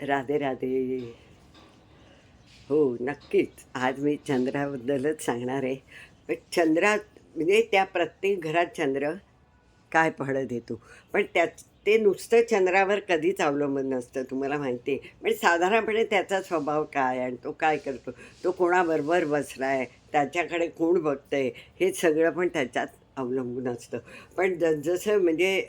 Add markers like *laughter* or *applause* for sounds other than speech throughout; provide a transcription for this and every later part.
राधे राधे. हो नक्कीच. आज मी चंद्राबद्दलच सांगणार आहे. पण चंद्रात म्हणजे त्या प्रत्येक घरात चंद्र काय फळं देतो पण त्यात ते नुसतं चंद्रावर कधीच अवलंबून नसतं तुम्हाला माहिती आहे. पण साधारणपणे त्याचा स्वभाव काय आणि तो काय करतो? तो कोणाबरोबर बसला आहे त्याच्याकडे कोण बघतं आहे हे सगळं पण त्याच्यात अवलंबून असतं. पण जसं म्हणजे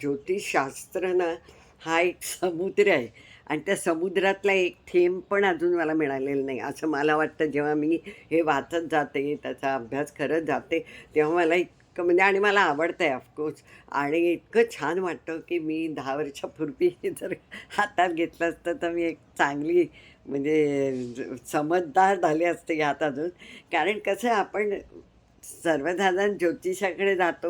ज्योतिषशास्त्र ना हा एक समुद्र आहे. आणि त्या समुद्रातला एक थेंब पण अजून मला मिळालेलं नाही. असं मला वाटतं जेव्हा मी हे वाचत जाते त्याचा अभ्यास करत जाते तेव्हा मला इतकं म्हणजे आणि मला आवडतं आहे ऑफकोर्स आणि इतकं छान वाटतं की मी दहा वर्षापूर्वी *laughs* जर हातात घेतलं असतं तर मी एक चांगली म्हणजे समजदार झाले असते यात अजून. कारण कसं आपण सर्वसाधारण ज्योतिषाकडे जातो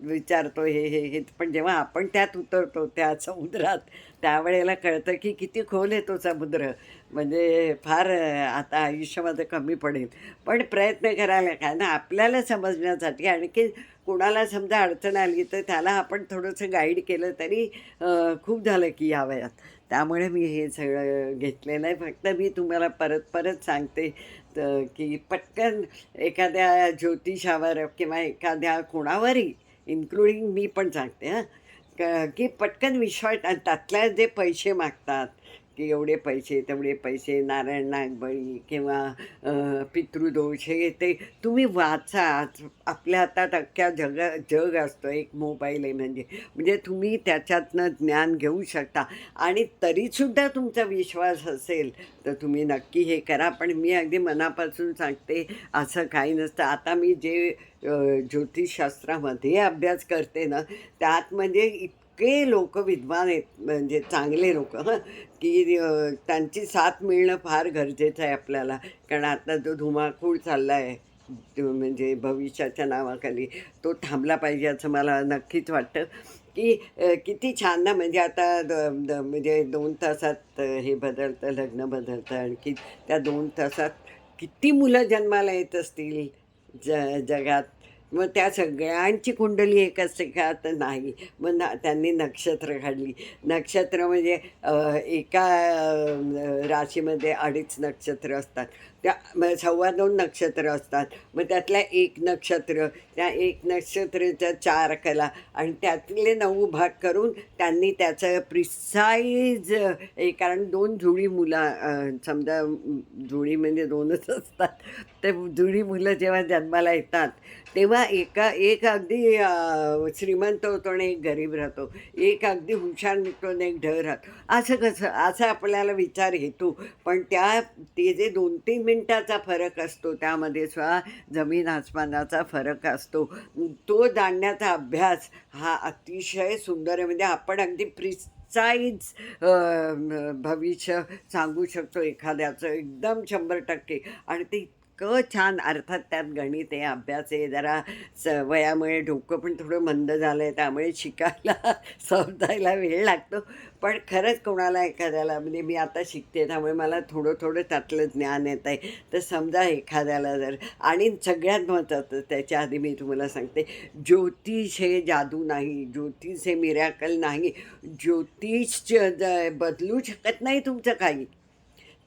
विचारतो हे हे हे पण जेव्हा आपण त्यात उतरतो त्या समुद्रात त्यावेळेला कळतं की किती खोल आहे तो समुद्र. म्हणजे फार आता आयुष्यामध्ये कमी पडेल. पण प्रयत्न करायला काय ना आपल्याला समजण्यासाठी आणखी कुणाला समजा अडचण आली तर त्याला आपण थोडंसं गाईड केलं तरी खूप झालं की या वयात. त्यामुळे मी हे सगळं घेतलेलं आहे. फक्त मी तुम्हाला परत परत सांगते तर की पटकन एखाद्या ज्योतिषावर किंवा एखाद्या कोणावरही इन्क्लुडिंग मी पण सांगते हां. की पटकन विश्वास आणि त्यातल्या जे पैसे मागतात की एवढे पैसे तेवढे पैसे नारायण नागबळी किंवा पितृदोष हे ते तुम्ही वाचा. आपल्या हातात अख्ख्या जग जग असतं. एक मोबाईल आहे म्हणजे. म्हणजे तुम्ही त्याच्यातनं ज्ञान घेऊ शकता. आणि तरीसुद्धा तुमचा विश्वास असेल तर तुम्ही नक्की हे करा. पण मी अगदी मनापासून सांगते असं काही नसतं. आता मी जे ज्योतिषशास्त्रामध्ये अभ्यास करते ना त्यात म्हणजे सगळे लोक विद्वान आहेत म्हणजे चांगले लोक की त्यांची साथ मिळणं फार गरजेचं आहे आपल्याला. कारण आता जो धुमाकूळ चालला आहे म्हणजे भविष्याच्या नावाखाली तो थांबला पाहिजे असं मला नक्कीच वाटतं. की किती छान ना म्हणजे आता द- द- म्हणजे दोन तासात हे बदलतं लग्न बदलतं आणखी त्या दोन तासात किती मुलं जन्माला येत असतील ज जगात. मग त्या सगळ्यांची कुंडली एक असते का? तर नाही. मग ना त्यांनी नक्षत्र काढली नक्षत्र म्हणजे एका राशीमध्ये अडीच नक्षत्र असतात. त्या म- सव्वा दोन नक्षत्र असतात. मग त्यातल्या एक नक्षत्र त्या एक नक्षत्राच्या चार कला आणि त्यातले नऊ भाग करून त्यांनी त्याचं प्रिसाईज एक कारण दोन जुळी मुलं समजा जुळी म्हणजे दोनच असतात. तर जुळी मुलं जेव्हा जन्माला येतात तेव्हा एका एक अगदी श्रीमंत होतो आणि एक गरीब राहतो. एक अगदी हुशार निघतो आणि एक ढळ राहतो. असं कसं असं आपल्याला विचार येतो पण त्या ते जे दोन तीन मिनटाचा फरक असतो त्यामध्ये सुद्धा जमीन आसमानाचा फरक असतो. तो जाणण्याचा अभ्यास हा अतिशय सुंदर म्हणजे आपण अगदी प्रिसाईज भविष्य सांगू शकतो एखाद्याचं. एकदम शंभर टक्के. आणि ते इतकं छान अर्थात त्यात गणित आहे अभ्यास आहे जरा स वयामुळे डोकं पण थोडं मंद झालं आहे त्यामुळे शिकायला समजायला वेळ लागतो. पण खरंच कोणाला एखाद्याला म्हणजे मी आता शिकते त्यामुळे मला थोडं थोडं त्यातलं ज्ञान येत आहे. तर समजा एखाद्याला जर आणि सगळ्यात महत्त्वाचं त्याच्या आधी मी तुम्हाला सांगते ज्योतिष हे जादू नाही ज्योतिष हे मिरॅकल नाही. ज्योतिष ज- बदलू शकत नाही तुमचं काही.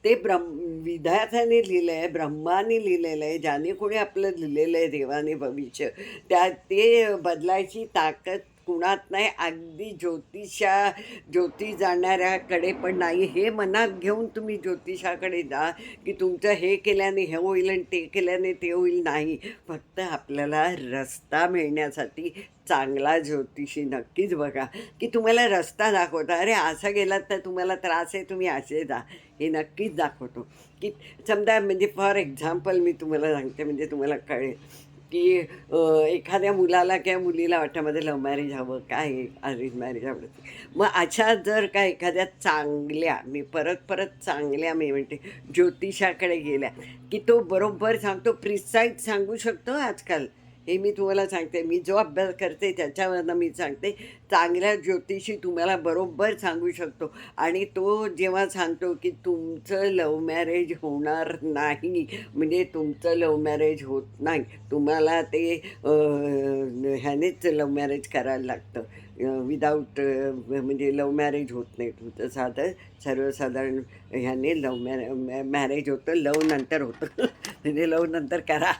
ते ब्रह्म विधात्याने लिहिलं आहे ब्रह्माने लिहिलेलं आहे ज्याने कोणी आपलं लिहिलेलं आहे देवाने भविष्य त्या ते बदलायची ताकद कुणात नाही अगदी ज्योतिषा ज्योतिष जाणाऱ्याकडे पण नाही. हे मनात घेऊन तुम्ही ज्योतिषाकडे जा की तुमचं हे केल्याने हे होईल आणि ते केल्याने ते होईल नाही. फक्त आपल्याला रस्ता मिळण्यासाठी चांगला ज्योतिषी नक्कीच बघा की तुम्हाला रस्ता दाखवता. अरे असं गेलात तर तुम्हाला त्रास आहे तुम्ही असे जा. हे नक्कीच दाखवतो. की समजा म्हणजे फॉर एक्झाम्पल मी तुम्हाला सांगते म्हणजे तुम्हाला कळेल. की एखाद्या मुलाला किंवा मुलीला वाटतं लव्ह मॅरेज हवं काय अरेंज मॅरेज आवडते मग अशा जर का एखाद्या चांगल्या मी परत परत चांगल्या मी म्हणते ज्योतिषाकडे गेल्या की तो बरोबर सांगतो प्रिसाईज सांगू शकतो आजकाल? हे मी तुम्हाला सांगते. मी जो अभ्यास करते त्याच्यावरनं मी सांगते. चांगल्या ज्योतिषी तुम्हाला बरोबर सांगू शकतो. आणि तो जेव्हा सांगतो की तुमचं लव मॅरेज होणार नाही म्हणजे तुमचं लव मॅरेज होत नाही तुम्हाला ते ह्यानेच लव मॅरेज करायला लागतं. विदाऊट म्हणजे लव मॅरेज होत नाही तुमचं. साधं सर्वसाधारण ह्याने लव मॅ मॅरेज होतं लव नंतर होतं. म्हणजे लव नंतर करा.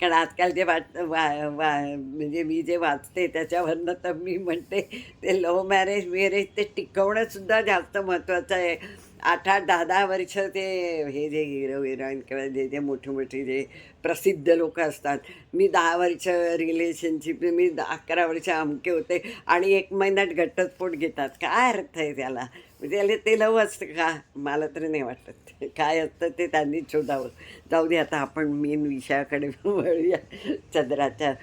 कारण आजकाल जे वाच वा वा म्हणजे मी जे वाचते त्याच्यावरनं तर मी म्हण ते ते लव्ह मॅरेज मॅरेज ते टिकवणंसुद्धा जास्त महत्त्वाचं आहे. आठ आठ दहा दहा वर्ष ते हे जे हिरो हिरोईन किंवा जे जे मोठे मोठे जे प्रसिद्ध लोक असतात. मी दहा वर्ष रिलेशनशिप मी द- अकरा वर्ष अमके होते आणि एक महिन्यात घटस्फोट घेतात. काय अर्थ आहे त्याला? म्हणजे त्याला ते लव असतं का? मला तरी नाही वाटत. काय असतं ते त्यांनी शोधावं. जाऊ दे आता आपण मेन विषयाकडे *laughs* वळूया. चंद्राच्या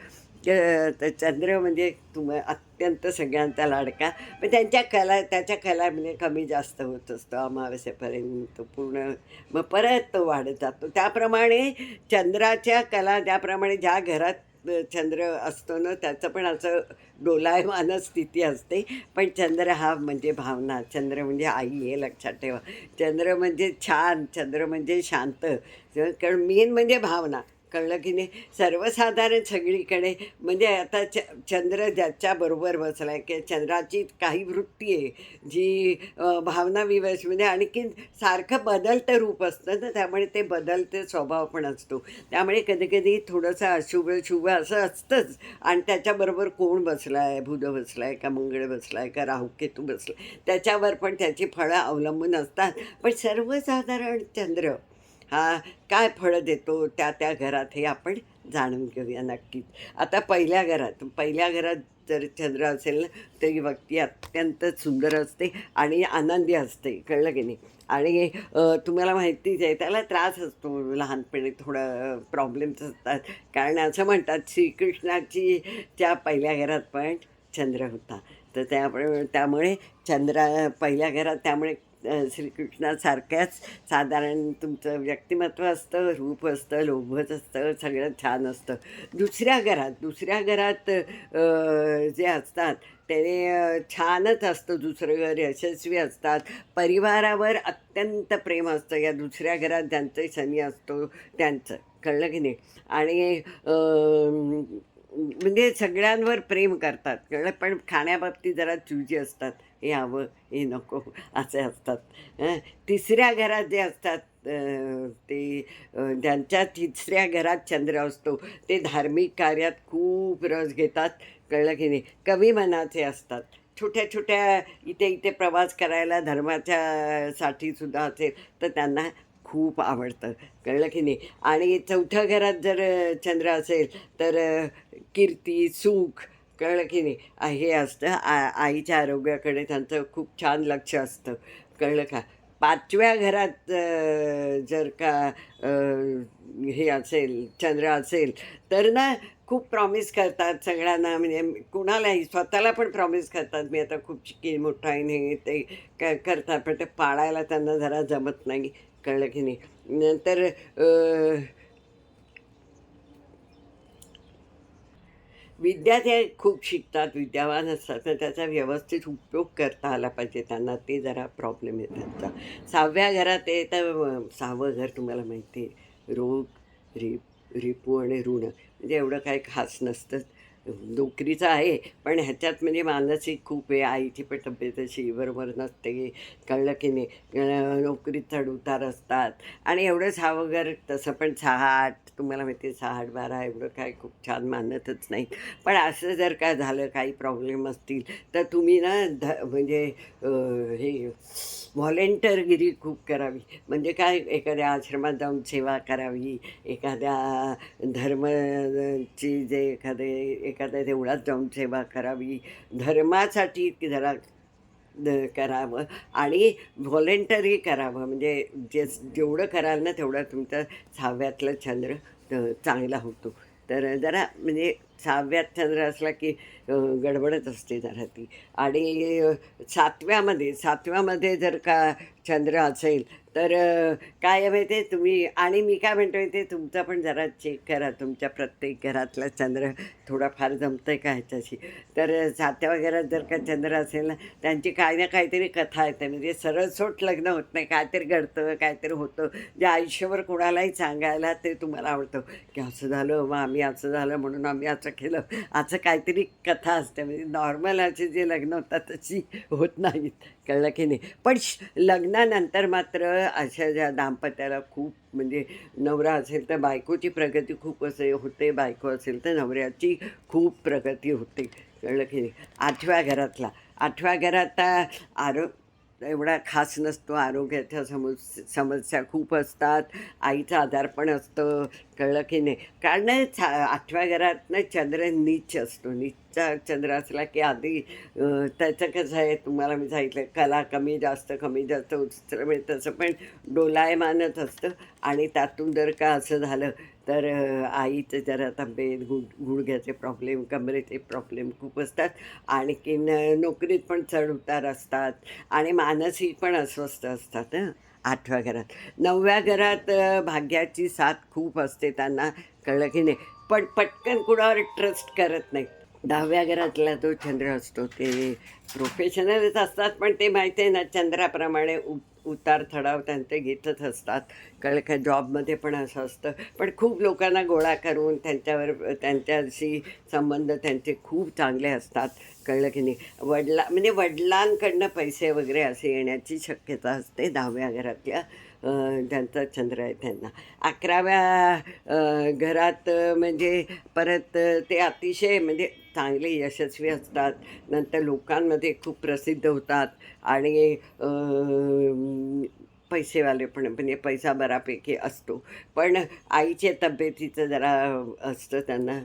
चंद्र म्हणजे तुम अत्यंत सगळ्यांचा लाडका. पण त्यांच्या कला त्याच्या कला म्हणजे कमी जास्त होत असतो. अमावस्येपर्यंत तो पूर्ण मग परत तो वाढत जातो. त्याप्रमाणे चंद्राच्या कला ज्याप्रमाणे ज्या घरात चंद्र असतो ना त्याचं पण असं डोलायमान स्थिती असते. पण चंद्र हा म्हणजे भावना. चंद्र म्हणजे आई हे लक्षात ठेवा. चंद्र म्हणजे छान. चंद्र म्हणजे शांत. कारण मेन म्हणजे भावना. कळलं की नाही? सर्वसाधारण सगळीकडे. म्हणजे आता च चंद्र ज्याच्याबरोबर बसला आहे की चंद्राची काही वृत्ती आहे जी भावना विवश म्हणजे आणखीन सारखं बदलतं रूप असतं ना त्यामुळे ते बदलते स्वभाव पण असतो. त्यामुळे कधीकधी थोडंसं अशुभ शुभ असं असतंच. आणि त्याच्याबरोबर कोण बसला आहे बुध बसला आहे का मंगळ बसला आहे का राहुकेतू बसला त्याच्यावर पण त्याची फळं अवलंबून असतात. पण सर्वसाधारण चंद्र हा काय फळं देतो त्या त्या घरात हे आपण जाणून घेऊया नक्कीच. आता पहिल्या घरात पहिल्या घरात जर चंद्र असेल ना तर ही व्यक्ती अत्यंत सुंदर असते आणि आनंदी असते कळलं की नाही? आणि तुम्हाला माहितीच आहे त्याला त्रास असतो लहानपणी थोडं प्रॉब्लेम्स असतात. कारण असं म्हणतात श्रीकृष्णाची त्या पहिल्या घरात पण चंद्र होता. तर त्यामुळे त्यामुळे चंद्रा पहिल्या घरात त्यामुळे श्रीकृष्णासारख्याच साधारण तुमचं व्यक्तिमत्व असतं रूप असतं लोभच असतं सगळं छान असतं. दुसऱ्या घरात दुसऱ्या घरात जे असतात ते छानच असतं. दुसरं घर यशस्वी असतात. परिवारावर अत्यंत प्रेम असतं. या दुसऱ्या घरात ज्यांचं शनी असतो त्यांचं. कळलं की नाही? आणि म्हणजे सगळ्यांवर प्रेम करतात. कळलं? पण खाण्याबाबतीत जरा चुजी असतात. यावं हे नको असे असतात. तिसऱ्या घरात जे असतात ते ज्यांच्या तिसऱ्या घरात चंद्र असतो ते धार्मिक कार्यात खूप रस घेतात. कळलं की नाही? कमी मनाचे असतात. छोट्या छोट्या इथे इथे प्रवास करायला धर्माच्या साठी सुद्धा असेल तर त्यांना खूप आवडतं. कळलं की नाही? आणि चौथ्या घरात जर चंद्र असेल तर कीर्ती सुख कळलं की नाही हे असतं आ आईच्या आरोग्याकडे त्यांचं खूप छान लक्ष असतं. कळलं का? पाचव्या घरात जर का हे असेल चंद्र असेल तर ना खूप प्रॉमिस करतात सगळ्यांना म्हणजे कुणालाही स्वतःला पण प्रॉमिस करतात मी आता खूप की मोठा आहे हे ते क करतात पण ते पाळायला त्यांना जरा जमत नाही. कळलं की नाही? नंतर विद्यार्थी विद्या ते खूप शिकतात विद्यावान असतात तर त्याचा व्यवस्थित उपयोग करता आला पाहिजे. त्यांना ते जरा प्रॉब्लेम आहे त्यांचा सहाव्या घरात आहे तर सहावं घर तुम्हाला माहिती आहे. रोग रिप रिपू आणि ऋण. म्हणजे एवढं काही खास नसतं. नोकरीचं आहे पण ह्याच्यात म्हणजे मानसिक खूप आहे. आईची पण तब्येत अशी बरोबर नसते. कळलं की नाही. नोकरीत चढउतार असतात. आणि एवढंच हा घर तसं पण सहा आठ तुम्हाला माहिती आहे सहा आठ बारा एवढं काय खूप छान मानतच नाही. पण असं जर काय झालं काही प्रॉब्लेम असतील तर तुम्ही ना ध म्हणजे हे व्हॉलेंटरगिरी खूप करावी. म्हणजे काय एखाद्या आश्रमात जाऊन सेवा करावी. एखाद्या धर्मची जे एखादे एखाद्या देवळात जाऊन सेवा करावी. धर्मासाठी जरा द- करावं. आणि व्हॉलेंटरी करावं. म्हणजे जे जेवढं कराल ना तेवढं तुमचं सहाव्यातलं चंद्र चांगला होतो. तर जरा म्हणजे सहाव्यात चंद्र असला की गडबडच असते जरा ती आणि सातव्यामध्ये सातव्यामध्ये जर का चंद्र असेल तर काय माहिती आहे तुम्ही आणि मी काय म्हणतो ते तुमचा पण जरा चेक करा. तुमच्या प्रत्येक घरातला चंद्र थोडाफार जमतं आहे का ह्याच्याशी? तर सातव्या घरात जर का चंद्र असेल ना त्यांची काय ना काहीतरी कथा येते. म्हणजे सरळसोट लग्न होत नाही. काहीतरी घडतं काहीतरी होतं. जे आयुष्यभर कोणालाही सांगायला ते तुम्हाला आवडतं. की असं झालं मग आम्ही असं झालं म्हणून आम्ही असं केलं. असं काहीतरी कथा असते. म्हणजे नॉर्मल असे जे लग्न होतात तशी होत नाहीत. कळलं की नाही? पण श- लग्नानंतर मात्र अशा ज्या दाम्पत्याला खूप म्हणजे नवरा असेल तर बायकोची प्रगती खूप असे होते. बायको असेल तर नवऱ्याची खूप प्रगती होते. कळलं की नाही? आठव्या घरातला. आठव्या घरात आरो एवढा खास नसतो. आरोग्याच्या समस समस्या खूप असतात. आईचं आजारपण असतं. कळलं की नाही. कारण छा आठव्या घरातनं चंद्र नीच असतो. नीचचा चंद्र असला की आधी त्याचं कसं आहे तुम्हाला मी सांगितलं कला कमी जास्त कमी जास्त उत्सव मिळत तसं पण डोलायमानच असतं. आणि त्यातून जर का असं झालं तर आईचं जरा तब्येत गुड गुडघ्याचे प्रॉब्लेम कमरेचे प्रॉब्लेम खूप असतात. आणखीन नोकरीत पण चढ उतार असतात. आणि मानसिक पण अस्वस्थ असतात हां. आठव्या घरात. नवव्या घरात भाग्याची साथ खूप असते त्यांना कळलं की नाही. पण पटकन कुणावर ट्रस्ट करत नाही. दहाव्या घरातला जो चंद्र असतो ते प्रोफेशनलच असतात पण ते माहिती आहे ना चंद्राप्रमाणे उ उतार थडाव त्यांचे घेतच असतात. कळलं का जॉबमध्ये पण असं असतं. पण खूप लोकांना गोळा करून त्यांच्यावर त्यांच्याशी संबंध त्यांचे खूप चांगले असतात. कळलं की नाही. वडिला म्हणजे वडिलांकडनं पैसे वगैरे असे येण्याची शक्यता असते दहाव्या घरातल्या त्यांचा चंद्र आहे त्यांना. अकराव्या घरात म्हणजे परत ते अतिशय म्हणजे चांगले यशस्वी असतात. नंतर लोकांमध्ये खूप प्रसिद्ध होतात आणि पैसेवाले पण म्हणजे पैसा बऱ्यापैकी असतो. पण आईच्या तब्येतीचं जरा असतं त्यांना.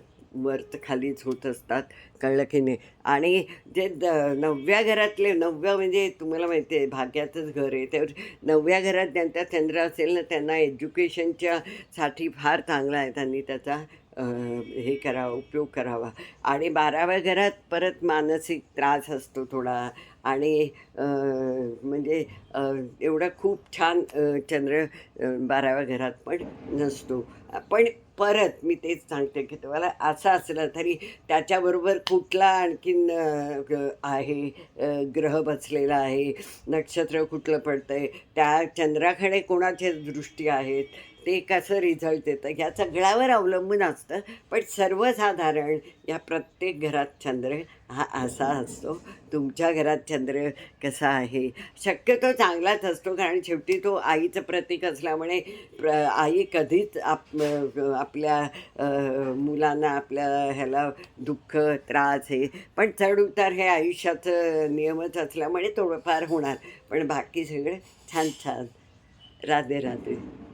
वर खालीच होत असतात. कळलं की नाही? आणि जे द नवव्या घरातले नवव्या म्हणजे तुम्हाला माहिती आहे भाग्याचंच घर आहे. त्यावर नवव्या घरात ज्यांचा चंद्र असेल ना त्यांना एज्युकेशनच्या साठी फार चांगला आहे. त्यांनी त्याचा हे करावा उपयोग करावा. आणि बाराव्या घरात परत मानसिक त्रास असतो थोडा. आणि म्हणजे एवढा खूप छान चंद्र बाराव्या घरात पण नसतो. पण परत मी तेच सांगते की तुम्हाला असं असलं तरी त्याच्याबरोबर कुठला आणखीन आहे ग्रह बसलेला आहे नक्षत्र कुठलं पडतं आहे त्या चंद्राकडे कोणाच्या दृष्टी आहेत? ते कसं रिझल्ट येतं ह्या सगळ्यावर अवलंबून असतं. पण सर्वसाधारण या प्रत्येक घरात चंद्र हा असा असतो. तुमच्या घरात चंद्र कसा आहे? शक्यतो चांगलाच असतो. कारण शेवटी तो आईचं प्रतीक असल्यामुळे प्र आई कधीच आप आपल्या मुलांना आपल्या ह्याला दुःख त्रास हे पण चढ उतार हे आयुष्याचं नियमच असल्यामुळे थोडंफार होणार. पण बाकी सगळं छान छान. राधे राधे.